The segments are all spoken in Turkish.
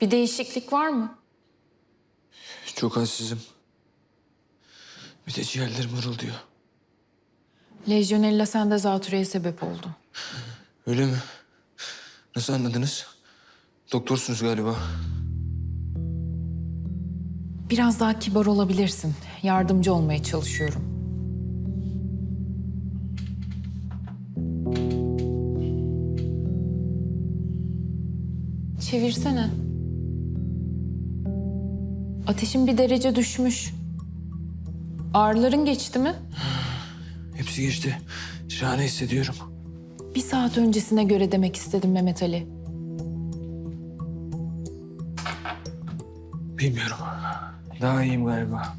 Bir değişiklik var mı? Çok halsizim. Bir de ciğerlerim hırıldıyor. Lejyonella sende zatürreye sebep oldu. Öyle mi? Nasıl anladınız? Doktorsunuz galiba. Biraz daha kibar olabilirsin. Yardımcı olmaya çalışıyorum. Çevirsene. Ateşin bir derece düşmüş. Ağrıların geçti mi? Hepsi geçti. Şahane hissediyorum. Bir saat öncesine göre demek istedim Mehmet Ali. Bilmiyorum. Daha iyiyim galiba.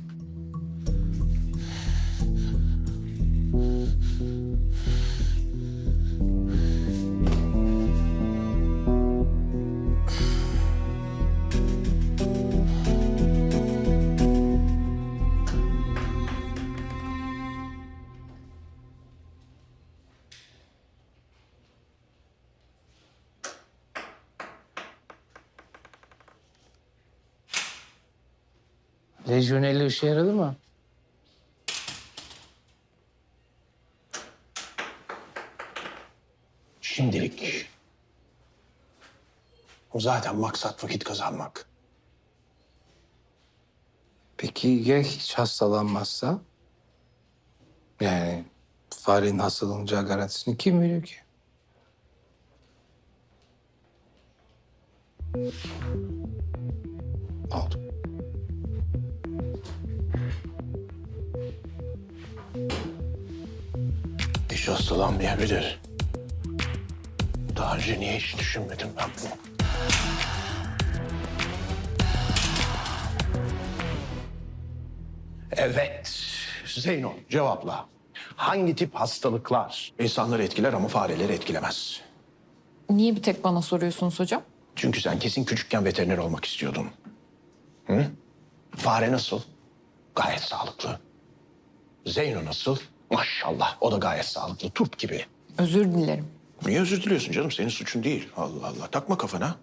Lejyonelli işe yaradı mı? Şimdilik. O zaten maksat vakit kazanmak. Peki ya hiç hastalanmazsa? Yani farenin hastalanacağı garantisini kim veriyor ki? Oldu? Hiç hastalanmayabilir. Daha önce niye hiç düşünmedim ben bunu? Evet. Zeyno cevapla. Hangi tip hastalıklar insanları etkiler ama fareleri etkilemez? Niye bir tek bana soruyorsunuz hocam? Çünkü sen kesin küçükken veteriner olmak istiyordun. Hı? Fare nasıl? Gayet sağlıklı. Zeyno nasıl? Maşallah o da gayet sağlıklı. Turp gibi. Özür dilerim. Niye özür diliyorsun canım? Senin suçun değil. Allah Allah. Takma kafana.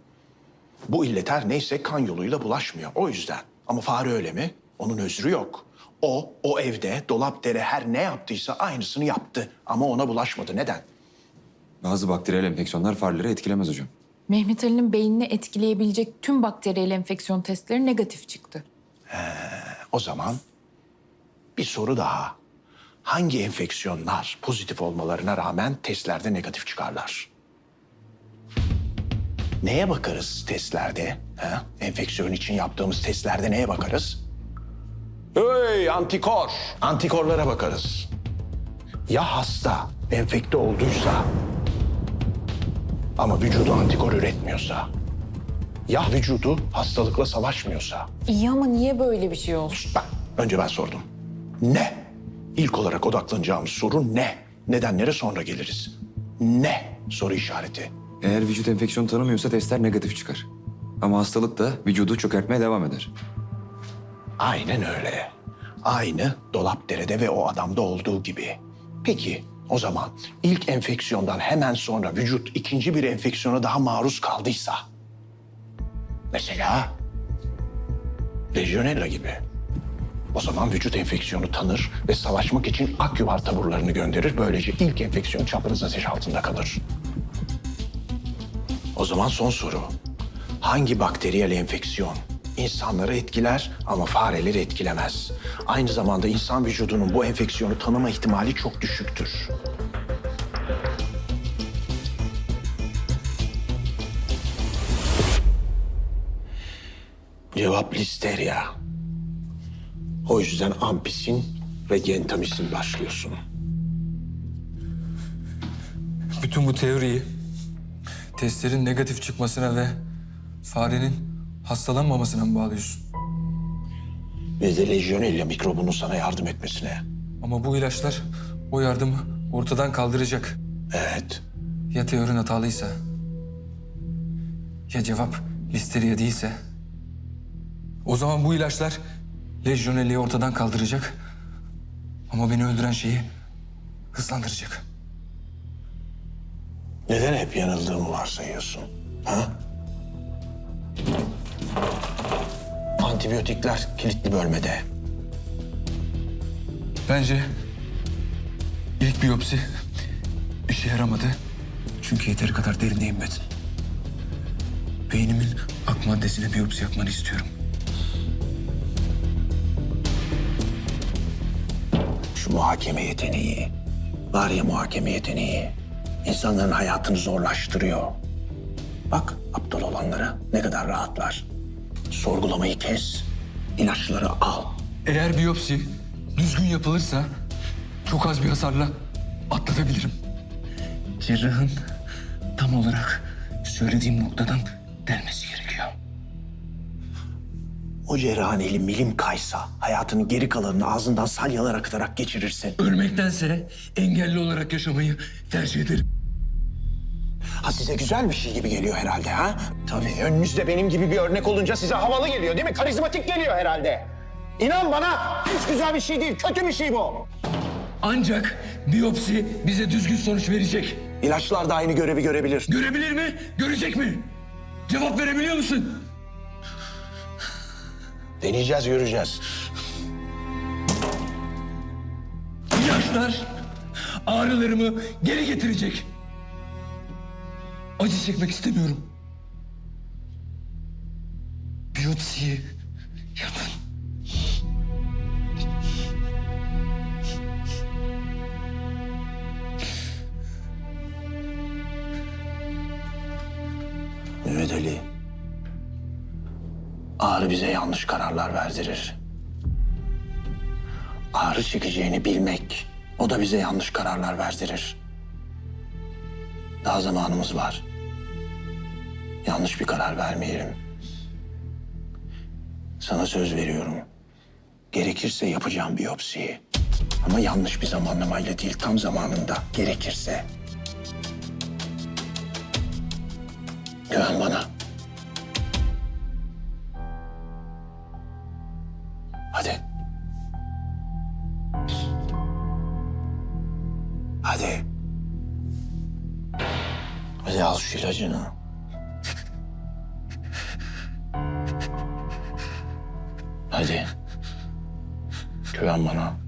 Bu illet her neyse kan yoluyla bulaşmıyor. O yüzden. Ama fare öyle mi? Onun özrü yok. O, o evde dolap dere her ne yaptıysa aynısını yaptı. Ama ona bulaşmadı. Neden? Bazı bakteriyel enfeksiyonlar fareleri etkilemez hocam. Mehmet Ali'nin beynini etkileyebilecek tüm bakteriyel enfeksiyon testleri negatif çıktı. O zaman bir soru daha. Hangi enfeksiyonlar pozitif olmalarına rağmen testlerde negatif çıkarlar? Neye bakarız testlerde? Ha? Enfeksiyon için yaptığımız testlerde neye bakarız? Hey antikor. Antikorlara bakarız. Ya hasta enfekte olduysa ama vücudu antikor üretmiyorsa? Ya vücudu hastalıkla savaşmıyorsa? İyi ama niye böyle bir şey olsun? Bak önce ben sordum. Ne? İlk olarak odaklanacağımız soru ne? Nedenlere sonra geliriz. Ne? Soru işareti. Eğer vücut enfeksiyon tanımıyorsa testler negatif çıkar. Ama hastalık da vücudu çökertmeye devam eder. Aynen öyle. Aynı dolap derede ve o adamda olduğu gibi. Peki o zaman ilk enfeksiyondan hemen sonra vücut ikinci bir enfeksiyona daha maruz kaldıysa... Mesela Legionella gibi. O zaman vücut enfeksiyonu tanır ve savaşmak için akyuvar taburlarını gönderir. Böylece ilk enfeksiyon çapraz ateş altında kalır. O zaman son soru. Hangi bakteriyel enfeksiyon insanları etkiler ama fareleri etkilemez? Aynı zamanda insan vücudunun bu enfeksiyonu tanıma ihtimali çok düşüktür. Cevap listeria. O yüzden ampisin ve gentamisin başlıyorsun. Bütün bu teoriyi testlerin negatif çıkmasına ve farenin hastalanmamasına mı bağlıyorsun? Ve de Legionella mikrobunun sana yardım etmesine. Ama bu ilaçlar o yardımı ortadan kaldıracak. Evet. Ya teorin hatalıysa? Ya cevap listeria değilse? O zaman bu ilaçlar Legionella'yı ortadan kaldıracak. Ama beni öldüren şeyi hızlandıracak. Neden hep yanıldığımı varsayıyorsun? Ha? Antibiyotikler kilitli bölmede. Bence ilk biyopsi işe yaramadı. Çünkü yeteri kadar derine inmedi. Beynimin ak maddesine biyopsi yapmanı istiyorum. Şu muhakeme yeteneği, var ya muhakeme yeteneği, insanların hayatını zorlaştırıyor. Bak aptal olanlara ne kadar rahatlar. Sorgulamayı kes, ilaçları al. Eğer biyopsi düzgün yapılırsa çok az bir hasarla atlatabilirim. Cerrahın tam olarak söylediğim noktadan delmesi gerekiyor. O cerrahın eli milim kaysa, hayatının geri kalanını ağzından salyalar akıtarak geçirirsin. Ölmektense engelli olarak yaşamayı tercih ederim. Ha size güzel bir şey gibi geliyor herhalde ha? Tabii önünüzde benim gibi bir örnek olunca size havalı geliyor değil mi? Karizmatik geliyor herhalde. İnan bana hiç güzel bir şey değil, kötü bir şey bu. Ancak biyopsi bize düzgün sonuç verecek. İlaçlar da aynı görevi görebilir. Görebilir mi? Görecek mi? Cevap verebiliyor musun? Deneyeceğiz, göreceğiz. İlaçlar ağrılarımı geri getirecek. Acı çekmek istemiyorum. Biyopsiyi yapın. Ağrı bize yanlış kararlar verdirir. Ağrı çekeceğini bilmek, o da bize yanlış kararlar verdirir. Daha zamanımız var. Yanlış bir karar vermeyelim. Sana söz veriyorum. Gerekirse yapacağım biyopsiyi. Ama yanlış bir zamanlamayla değil, tam zamanında. Gerekirse. Güven bana. Hadi. Hadi. Hadi al şu ilacını. Hadi. Güven bana.